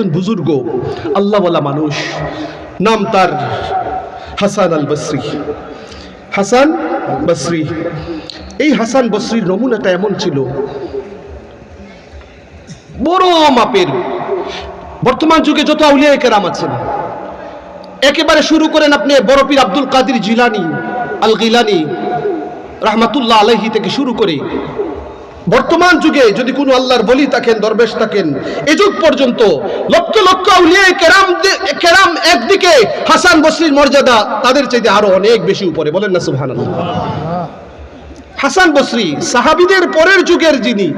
একজন বুজুর্গ, আল্লাহওয়ালা মানুষ, নাম তার হাসান আল বসরি হাসান বসরি এই হাসান বসরির নমুনাটা এমন ছিল, বড় মাপের। বর্তমান যুগে যত আউলিয়া কেরাম আছেন, একেবারে শুরু করেন আপনি বড় পীর আব্দুল কাদির জিলানি আল গিলানি রাহমাতুল্লাহ আলাইহি থেকে শুরু করে বর্তমান যুগে যদি কোনো আল্লাহর বলি থাকেন, দরবেশ থাকেন, এ যুগ পর্যন্ত লক্ষ লক্ষ উলিয়ে কেরাম কেরাম একদিকে হাসান বসরির মর্যাদা তাদের চাইতে আরও অনেক বেশি উপরে। বলেন না, সুবহানাল্লাহ। হাসান বসরি, সাহাবীদের পরের যুগের যিনি।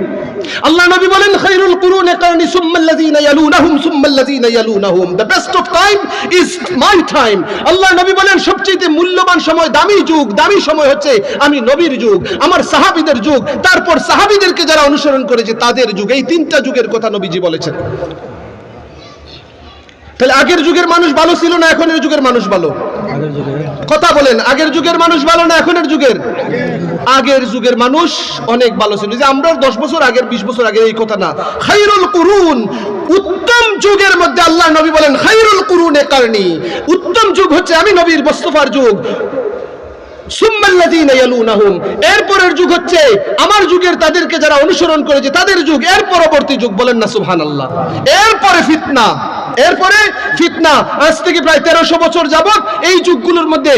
আল্লাহ নবী বলেন খায়রুল কুরুনে কারনি সুম্মাল্লাযীনা ইয়ালুনাহুম সুম্মাল্লাযীনা ইয়ালুনাহুম। The best of time is my time আল্লাহ নবী বলেন, সবচেয়ে মূল্যবান সময় দামি যুগ, দামি সময় হচ্ছে আমি নবীর যুগ, আমার সাহাবীদের যুগ। তারপর সাহাবীদেরকে যারা অনুসরণ করেছে, তাদের যুগ। এই তিনটা যুগের কথা নবীজি বলেছেন। তাহলে আগের যুগের মানুষ ভালো ছিল না এখনের যুগের মানুষ ভালো? কথা বলেন, আগের যুগের মানুষ ভালো না এখনের যুগের? আগের যুগের মানুষ অনেক ভালো ছিল। যে আমরা দশ বছর আগের, বিশ বছর আগে এই কথা না। খাইরুল কুরুন, উত্তম যুগের মধ্যে আল্লাহ নবী বলেন, খাইরুল কুরুন এ কারণী। উত্তম যুগ হচ্ছে আমি নবীর বস্তফার যুগ। এরপরের যুগ হচ্ছে, আমার যুগের তাদেরকে যারা অনুসরণ করেছে, তাদের যুগ। এর পরবর্তী যুগ বলেন না, সুবহানাল্লাহ। এরপরে ফিতনা। এরপরে ফিতনা। আজ থেকে প্রায় তেরোশো বছর যাবত এই যুগগুলোর মধ্যে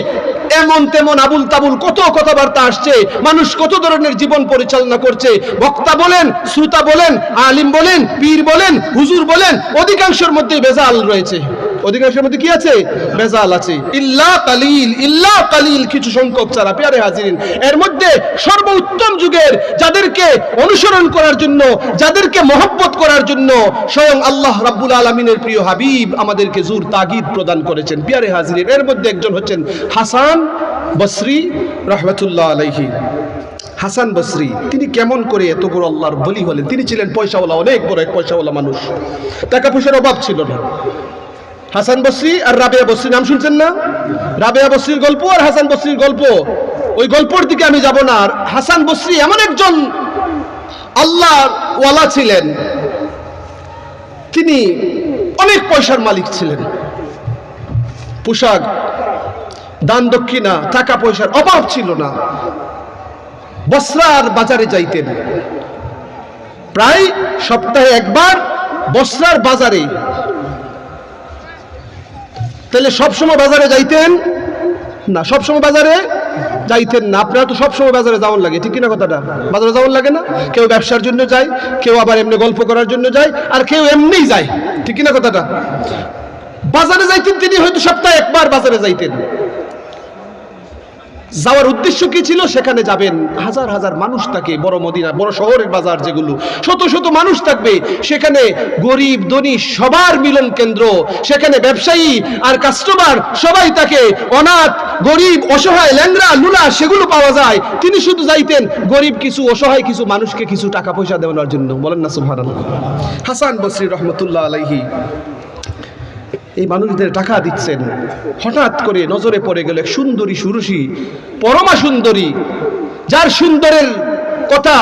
এমন তেমন আবুল তাবুল কত কথাবার্তা আসছে, মানুষ কত ধরনের জীবন পরিচালনা করছে। বক্তা বলেন, শ্রোতা বলেন, আলিম বলেন, পীর বলেন, হুজুর বলেন, অধিকাংশের মধ্যে বেজাল রয়েছে। অধিকাংশের মধ্যে কি আছে? বেজাল আছে। ইল্লা কালিল ইল্লা কালিল কিছু সংখ্যক ছাড়া পেয়ারে হাজিরিন। এর মধ্যে সর্বোত্তম যুগের যাদেরকে অনুসরণ করার জন্য, যাদেরকে মহব্বত করার জন্য স্বয়ং আল্লাহ রাব্বুল আলমিনের প্রিয় হাবিব আমাদেরকে জোর তাগিদ প্রদান করেছেন পেয়ারে হাজিরিন। এর মধ্যে একজন হচ্ছেন হাসান বসরি রহমতুল্লাহ আলাইহি। হাসান বসরি, তিনি কেমন করে এত বড় আল্লাহর বলি হলেন? তিনি ছিলেন পয়সাওয়ালা, অনেক বড় এক পয়সাওয়ালা মানুষ। টাকা পয়সার অভাব ছিল না। হাসান বসরি আর রাবেয়া বসরি, নাম শুনছেন না? রাবেয়া বসরির গল্প আর হাসান বসরির গল্প। ওই গল্পর দিকে আমি যাব না। আর হাসান বসরি এমন একজন আল্লাহ ওয়ালা ছিলেন। তিনি অনেক পয়সার মালিক ছিলেন। পোশাক দান দক্ষিণা, টাকা পয়সার অভাব ছিল না। বস্রার বাজারে যাইতেন। প্রায় সপ্তাহে একবার বস্রার বাজারে তাহলে সবসময় বাজারে যাইতেন? না সবসময় বাজারে যাইতেন না। আপনারা তো সবসময় বাজারে যাওয়ার লাগে, ঠিক কিনা কথাটা? বাজারে যাওয়ার লাগে না? কেউ ব্যবসার জন্য যায়, কেউ আবার এমনি গল্প করার জন্য যায়, আর কেউ এমনিই যায়, ঠিক কিনা কথাটা? বাজারে যাইতেন তিনি হয়তো সপ্তাহে একবার বাজারে যাইতেন। যাওয়ার উদ্দেশ্য কি ছিল? সেখানে যাবেন। হাজার হাজার মানুষ থাকে, বড় মদিনা, বড় শহরের বাজার যেগুলো। শত শত মানুষ থাকবে। সেখানে গরিব, ধনী, সবার মিলন কেন্দ্র। সেখানে ব্যবসায়ী আর কাস্টমার সবাই তাকে অনাথ, গরিব, অসহায় ল্যাংরা লুলা, সেগুলো পাওয়া যায়। তিনি শুধু যাইতেন গরিব কিছু, অসহায় কিছু মানুষকে কিছু টাকা পয়সা দেওয়ার জন্য। বলেন না, সুবহানাল্লাহ। হাসান বসরি রহমতুল্লাহ আলাইহি। এই মানুষদের টাকা দিচ্ছেন। হঠাৎ করে নজরে পড়ে গেল এক সুন্দরী সুরসী, পরমা সুন্দরী, যার সুন্দরের কথা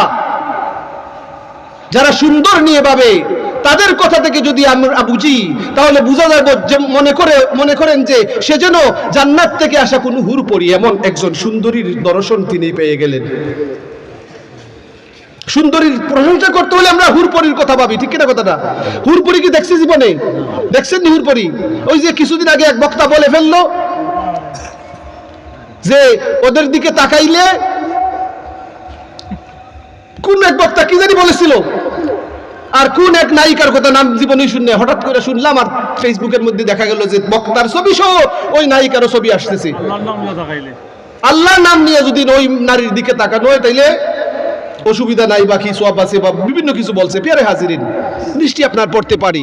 যারা সুন্দর নিয়ে পাবে তাদের কথা থেকে যদি আমরা বুঝি, তাহলে বোঝা যাবে যে মনে করে, মনে করেন যে সে যেন জান্নাত থেকে আসা কোনো হুর পরি এমন একজন সুন্দরীর দর্শন তিনি পেয়ে গেলেন। সুন্দরীর প্রশংসা করতে হলে আমরা হুরপরির কথা ভাবি ঠিক কিনা কথাটা? হুরপরি কি দেখছি জীবনে? দেখছেন নি হুরপরি? ওই যে কিছুদিন আগে এক বক্তা বলে ফেলল যে ওদের দিকে তাকাইলে কোন এক বক্তা কি জানি বলেছিল? আর কোন এক নায়িকার কথা নাম জীবনে শুনলে হঠাৎ করে শুনলাম আর ফেসবুকের মধ্যে দেখা গেল যে বক্তার ছবি সহ ওই নায়িকারও ছবি আসতেছে। আল্লাহ নাম নিয়ে যদি ওই নারীর দিকে তাকানো হয় তাইলে অসুবিধা নাই বা কিছু আছে বা বিভিন্ন কিছু বলছে। পেয়ারে হাজিরিন দৃষ্টি আপনার পড়তে পারি।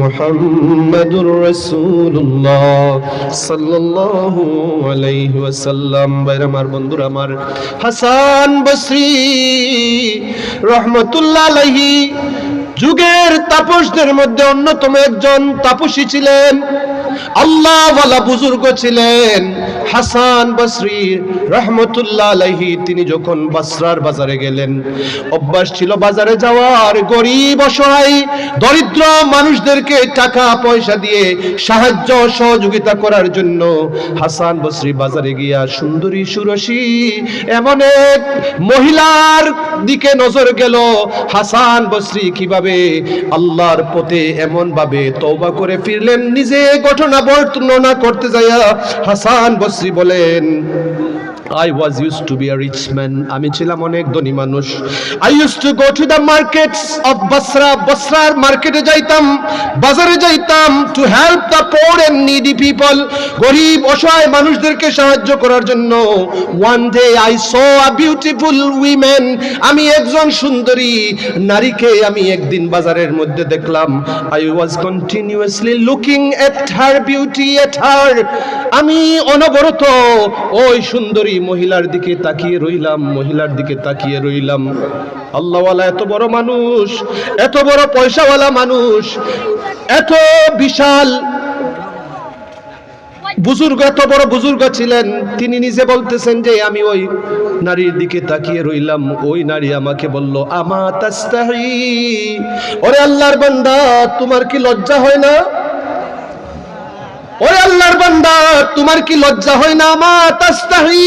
মুহাম্মাদুর রাসূলুল্লাহ সাল্লাল্লাহু আলাইহি ওয়াসাল্লাম। বাইরে আমার বন্ধুরা, আমার হাসান বসরি রহমতুল্লাহ আলাইহি যুগের তাপসদের মধ্যে অন্যতম একজন তাপসী ছিলেন। আল্লাহওয়ালা বুজুর্গ ছিলেন। হাসান বসরি রহমতুল্লাহ আলাইহি, তিনি যখন বাসরার বাজারে গেলেন, অভ্যাস ছিল বাজারে যাওয়ার। গরিব, অসহায়, দরিদ্র মানুষদেরকে টাকা, পয়সা দিয়ে সাহায্য, সহযোগিতা করার জন্য হাসান বসরি বাজারে গিয়া সুন্দরী, সুরসী, এমন এক মহিলার দিকে নজর গেল। হাসান বসরি কীভাবে আল্লাহর পথে এমন ভাবে তওবা করে ফিরলেন, নিজে ঘটনা বর্ণনা করতে যাইয়া হাসান বসরি বলেন I was use to be rich man আমি ছিলাম অনেক ধনী মানুষ। I use to go to the markets of Basra বসরার মার্কেটে যাইতাম, বাজারে যাইতাম to help the poor and needy people গরিব, অসহায় মানুষদেরকে সাহায্য করার জন্য one day I saw a beautiful women আমি একজন সুন্দরী নারীকে আমি একদিন বাজারের মধ্যে দেখলাম। I was continuously looking at her beauty at her আমি অনবরত ওই সুন্দরী মহিলার দিকে তাকিয়ে রইলাম, মহিলার দিকে তাকিয়ে রইলাম। আল্লাহওয়ালা এত বড় মানুষ, এত বড় পয়সাওয়ালা মানুষ, এত বিশাল। বুজুর্গ, এত বড় বুজুর্গ ছিলেন, তিনি নিজে বলতেছেন যে, আমি ওই নারীর দিকে তাকিয়ে রইলাম। ওই নারী আমাকে বলল, আমা তাস্তাহি। ওরে আল্লাহর বান্দা, তোমার কি লজ্জা হয় না? ওরে আল্লাহর বান্দা, তোমার কি লজ্জা হয় না? মা তাস্তাহি।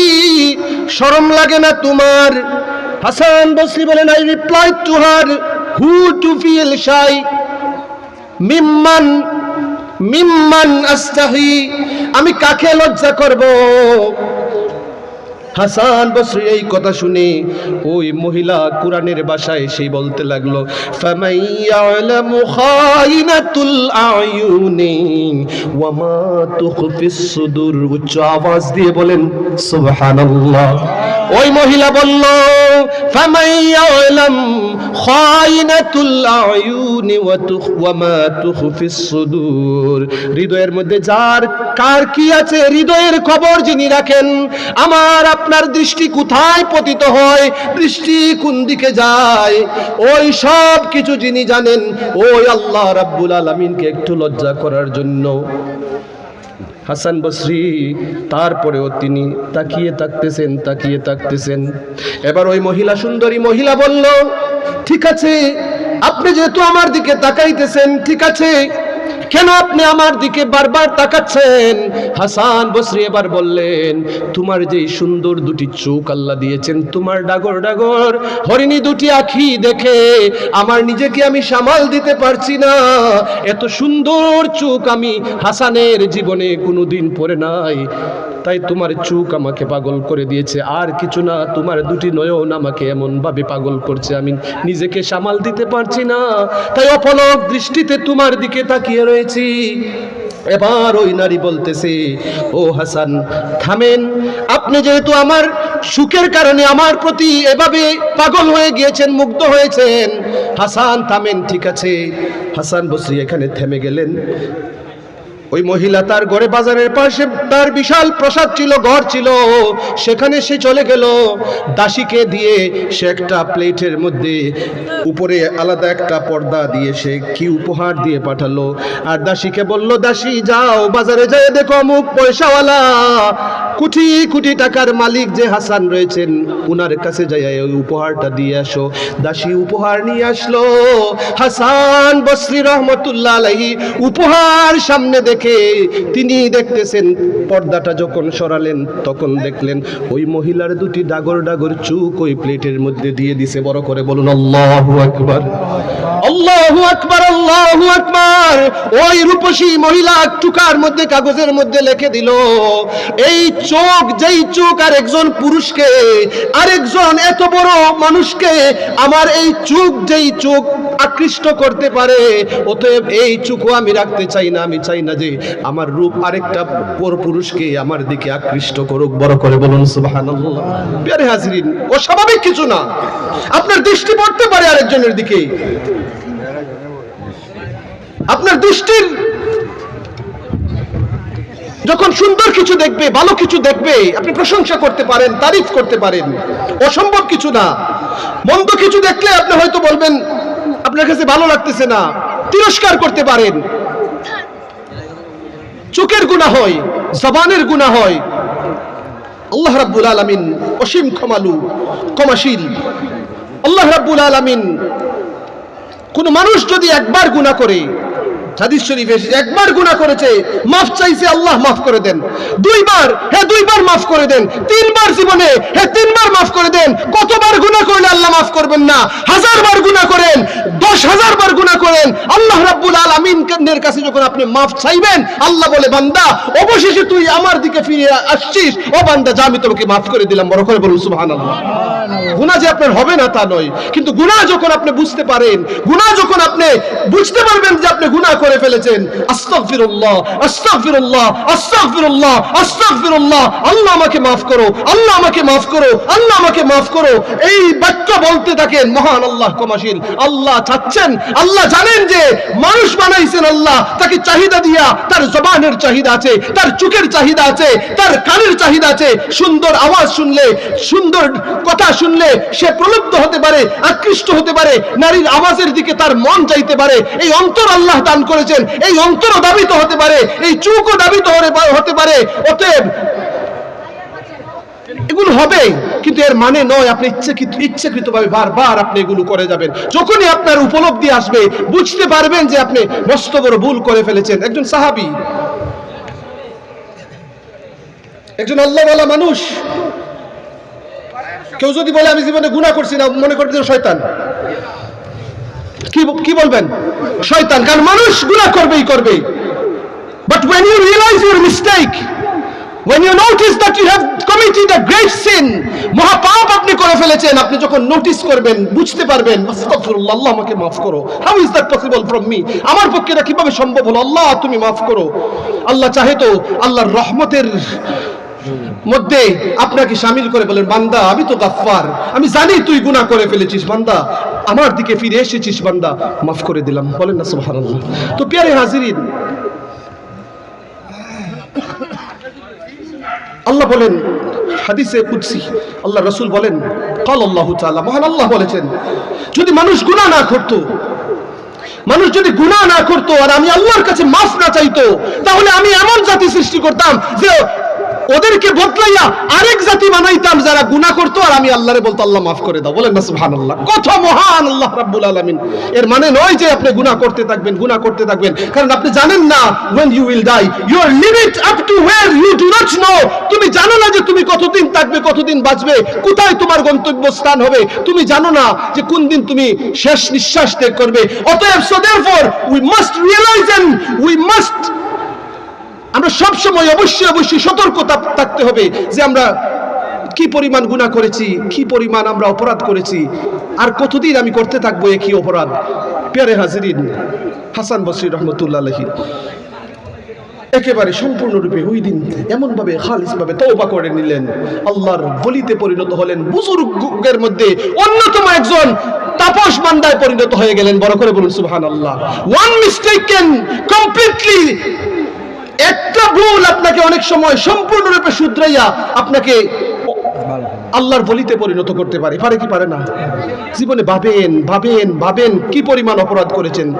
শরম লাগে না তোমার? হাসান বসরি বলেন I reply to her who to feel shy মিম্মান মিম্মান আস্তাহি। আমি কাকে লজ্জা করব? হাসান বসরি এই কথা শুনে ওই মহিলা কোরআনের বাসায় সেই বলতে লাগল উচ্চ আওয়াজ দিয়ে বলেন, সুবহানাল্লাহ। ওই মহিলা বলল হৃদয়ের মধ্যে যার, কার কি আছে? হৃদয়ের খবর যিনি রাখেন, আমার আপনার দৃষ্টি কোথায় পতিত হয়? দৃষ্টি কোন দিকে যায়? ওই সব কিছু যিনি জানেন, ওই আল্লাহ রাব্বুল আলামিনকে একটু লজ্জা করার জন্য। হাসান বসরি, তারপরেও তিনি তাকিয়ে থাকতেছেন তাকিয়ে থাকতেছেন। এবার ওই মহিলা, সুন্দরী মহিলা বলল, ঠিক আছে, আপনি যেহেতু আমার দিকে তাকাইতেছেন, ঠিক আছে কেন আপনি আমার দিকে বারবার তাকাচ্ছেন? হাসান বসরি এবার বললেন, তোমার যে সুন্দর দুটি চোখ আল্লাহ দিয়েছেন, তোমার ডাগর ডাগর, হরিণী দুটি আখি দেখে আমার নিজেকে আমি সামাল দিতে পারছি না। এত সুন্দর চোখ আমি হাসানের জীবনে কোনোদিন পরে নাই। তাই তোমার চোখ আমাকে পাগল করে দিয়েছে। আর কিছু না, তোমার দুটি নয়ন আমাকে এমন ভাবে পাগল করছে। আমি নিজেকে সামাল দিতে পারছি না। তাই অপলক দৃষ্টিতে তোমার দিকে তাকিয়ে রয়েছি। এবার ওই নারী বলতেছে, ও হাসান, থামেন। আপনি যেহেতু আমার সুখের কারণে আমার প্রতি এভাবে পাগল হয়ে গিয়েছেন, মুগ্ধ হয়েছেন, হাসান, থামেন, ঠিক আছে। হাসান বসরি এখানে থেমে গেলেন। ওই মহিলা তার ঘরে বাজারের পাশে তার বিশাল প্রসাদ ছিল, ঘর ছিল। সেখানে সে চলে গেল। দাসীকে দিয়ে সে একটা প্লেটের মধ্যে উপরে আলাদা একটা পর্দা দিয়ে সে কি উপহার দিয়ে পাঠালো। আর দাসীকে বলল, দাসী, যাও, বাজারে যেয়ে দেখো অমুক পয়সাওয়ালা। কোটি কোটি টাকার মালিক যে হাসান রয়েছেন, উনার কাছে যাই ওই উপহারটা দিয়ে আসো। দাসী উপহার নিয়ে আসলো। হাসান বসরি রহমতুল্লাহ আলাইহি উপহার সামনে দেখে তিনি দেখতেছেন, পর্দাটা যখন সরালেন, তখন দেখলেন ওই মহিলার দুটি ডাগর ডাগর চুক ওই প্লেটের মধ্যে দিয়ে দিছে। বড় করে বলুন, আল্লাহ আকবার। আল্লাহু আকবার আল্লাহু আকবার। ওই রূপসী মহিলা টুকার মধ্যে, কাগজের মধ্যে লিখে দিল, এই চোখ, যেই চোখ আর একজন পুরুষকে, আরেকজন এত বড় মানুষকে আমার এই চোখ, যেই চোখ আকৃষ্ট করতে পারে, অতএব এই চোখও আমি রাখতে চাই না, আমি চাই না যে আমার রূপ আরেকটা পর পুরুষকে আমার দিকে আকৃষ্ট করুক। বড় করে বলুন, সুবহানাল্লাহ। প্রিয় হাজিরিন, অস্বাভাবিক কিছু না। আপনার দৃষ্টি পড়তে পারে আরেকজনের দিকে। আপনার দৃষ্টির যখন সুন্দর কিছু দেখবে, ভালো কিছু দেখবে, আপনি প্রশংসা করতে পারেন, তারিফ করতে পারেন। অসম্ভব কিছু না। মন্দ কিছু দেখলে আপনি হয়তো বলবেন, আপনার কাছে ভালো লাগতেছে না। তিরস্কার করতে পারেন। চোখের গুণা হয়, জবানের গুণা হয়। আল্লাহ রাব্বুল আলামিন অসীম ক্ষমালু, ক্ষমাশীল। আল্লাহ রাব্বুল আলামিন কোন মানুষ যদি একবার গুনাহ করে হাদিস শরীফে এসেছে, একবার গুনাহ করেছে মাফ চাইছে আল্লাহ মাফ করে দেন। দুইবার হ্যাঁ দুইবার মাফ করে দেন। তিনবার জীবনে হ্যাঁ তিনবার মাফ করে দেন। কতবার গুনাহ করলে আল্লাহ মাফ করবেন না? হাজার বার গুনাহ করেন দশ হাজার বার গুনাহ করেন। আল্লাহ রাব্বুল আলামিনের কাছে যখন আপনি মাফ চাইবেন আল্লাহ বলে বান্দা অবশেষে তুই আমার দিকে ফিরে আসছিস। ও বান্দা যা আমি তোমাকে মাফ করে দিলাম। বড় করে বলুন সুবহানাল্লাহ। গুনাহ যে আপনার হবে না তা নয়। কিন্তু গুনাহ যখন আপনি বুঝতে পারেন গুনাহ যখন আপনি বুঝতে পারবেন যে আপনি গুনাহ করে ফেলেছেন, আস্তাগফিরুল্লাহ আস্তাগফিরুল্লাহ আস্তাগফিরুল্লাহ আস্তাগফিরুল্লাহ, আল্লাহ আমাকে মাফ করো, আল্লাহ আমাকে মাফ করো, আল্লাহ আমাকে মাফ করো। এই বাক্য বলতে থাকেন মহান আল্লাহ ক্ষমাশীল। আল্লাহ চাচ্ছেন, আল্লাহ জানেন যে মানুষ বানাইছেন আল্লাহ, তাকে চাহিদা দিয়া তার জবানের চাহিদা আছে, তার চোখের চাহিদা আছে, তার কানের চাহিদা আছে। সুন্দর আওয়াজ শুনলে, সুন্দর কথা শুনলে সে প্রলুব্ধ হতে পারে, আকৃষ্ট হতে পারে, নারীর আওয়াজের দিকে তার মন চাইতে পারে, এই অন্তর আল্লাহ দান করেছেন, এই অন্তরও দাবিত হতে পারে, এই চুকও দাবিত হতে- পারে অতএব এগুলো হবে, কিন্তু এর মানে নয়, আপনি ইচ্ছাকৃত, ইচ্ছাকৃতভাবে বারবার আপনি এগুলো করে যাবেন। যখনই আপনার উপলব্ধি আসবে, বুঝতে পারবেন যে আপনি মস্ত বড় ভুল করে ফেলেছেন। একজন সাহাবী, একজন আল্লাহওয়ালা মানুষ কেউ যদি বলে, আমি জীবনে গুনাহ করছি না, মনে করবে শয়তান। কি বলবেন? শয়তান। কারণ মানুষ গুনাহ করবেই করবে। But when you realize your mistake, when you notice that you have committed a great sin, মহাপাপ আপনি করে ফেলেছেন, আপনি যখন নোটিস করবেন, বুঝতে পারবেন, আস্তাগফিরুল্লাহ, আল্লাহ আমাকে মাফ করো। How is that possible from me আমার পক্ষে এটা কীভাবে সম্ভব হলো? আল্লাহ, তুমি মাফ করো। আল্লাহ চাহে তো আল্লাহর রহমতের মধ্যে আপনাকে সামিল করে বলেন, বান্দা, আমি তো গাফফার। আমি জানি তুই গুনাহ করে ফেলেছিস, বান্দা। আমার দিকে ফিরে এসেছিস, বান্দা। মাফ করে দিলাম, বলেন না, সুবহানাল্লাহ। তো প্যারে হাজিরিন, আল্লাহ বলেন, হাদিসে কুদসি, আল্লাহ রসুল বলেন কাল আল্লাহ তাআলা মহান আল্লাহ বলেছেন, যদি মানুষ গুনাহ না করতো, মানুষ যদি গুনাহ না করতো, আর আমি আল্লাহর কাছে মাফ না চাইতো, তাহলে আমি এমন জাতি সৃষ্টি করতাম যে ওদেরকে বদলাইয়া আরেক জাতি বানাইতাম যারা গুনাহ করতো, আর আমি আল্লাহরে বলতো, আল্লাহ মাফ করে দাও। বলেন না, সুবহানাল্লাহ। কত মহান আল্লাহ রাব্বুল আলামিন। এর মানে নয় যে আপনি গুনাহ করতে থাকবেন, গুনাহ করতে থাকবেন। কারণ আপনি জানেন না, when you will die, your limit up to where you do not know তুমি জানো না যে তুমি কতদিন থাকবে, কতদিন বাঁচবে, কোথায় তোমার গন্তব্য স্থান হবে। তুমি জানো না যে কোন দিন তুমি শেষ নিঃশ্বাস ত্যাগ করবে। অতএব, so therefore, we must realize and we must আমরা সবসময় অবশ্যই অবশ্যই সতর্কতা থাকতে হবে যে আমরা কি পরিমাণ গুনাহ করেছি, কি পরিমাণ আমরা অপরাধ করেছি, আর কতদিন আমি করতে থাকব একই অপরাধ। পেয়ারে হাজিরিন, হাসান বসরি রহমতুল্লাহ একেবারে সম্পূর্ণরূপে ওই দিন এমন ভাবে খালিস ভাবে তওবা করে নিলেন। আল্লাহর বলিতে পরিণত হলেন বুজুর্গের মধ্যে অন্যতম একজন তাপস বান্দায় পরিণত হয়ে গেলেন। বড় করে বলুন সুহান Allah one mistake can completely একটা ভুল আপনাকে অনেক সময় সম্পূর্ণরূপে শুধরাইয়া আপনাকে আল্লাহর বলিতে পরিণত করতে পারে। পারে কি পারে না? জীবনে ভাবেন ভাবেন ভাবেন কি পরিমাণ অপরাধ করেছেন।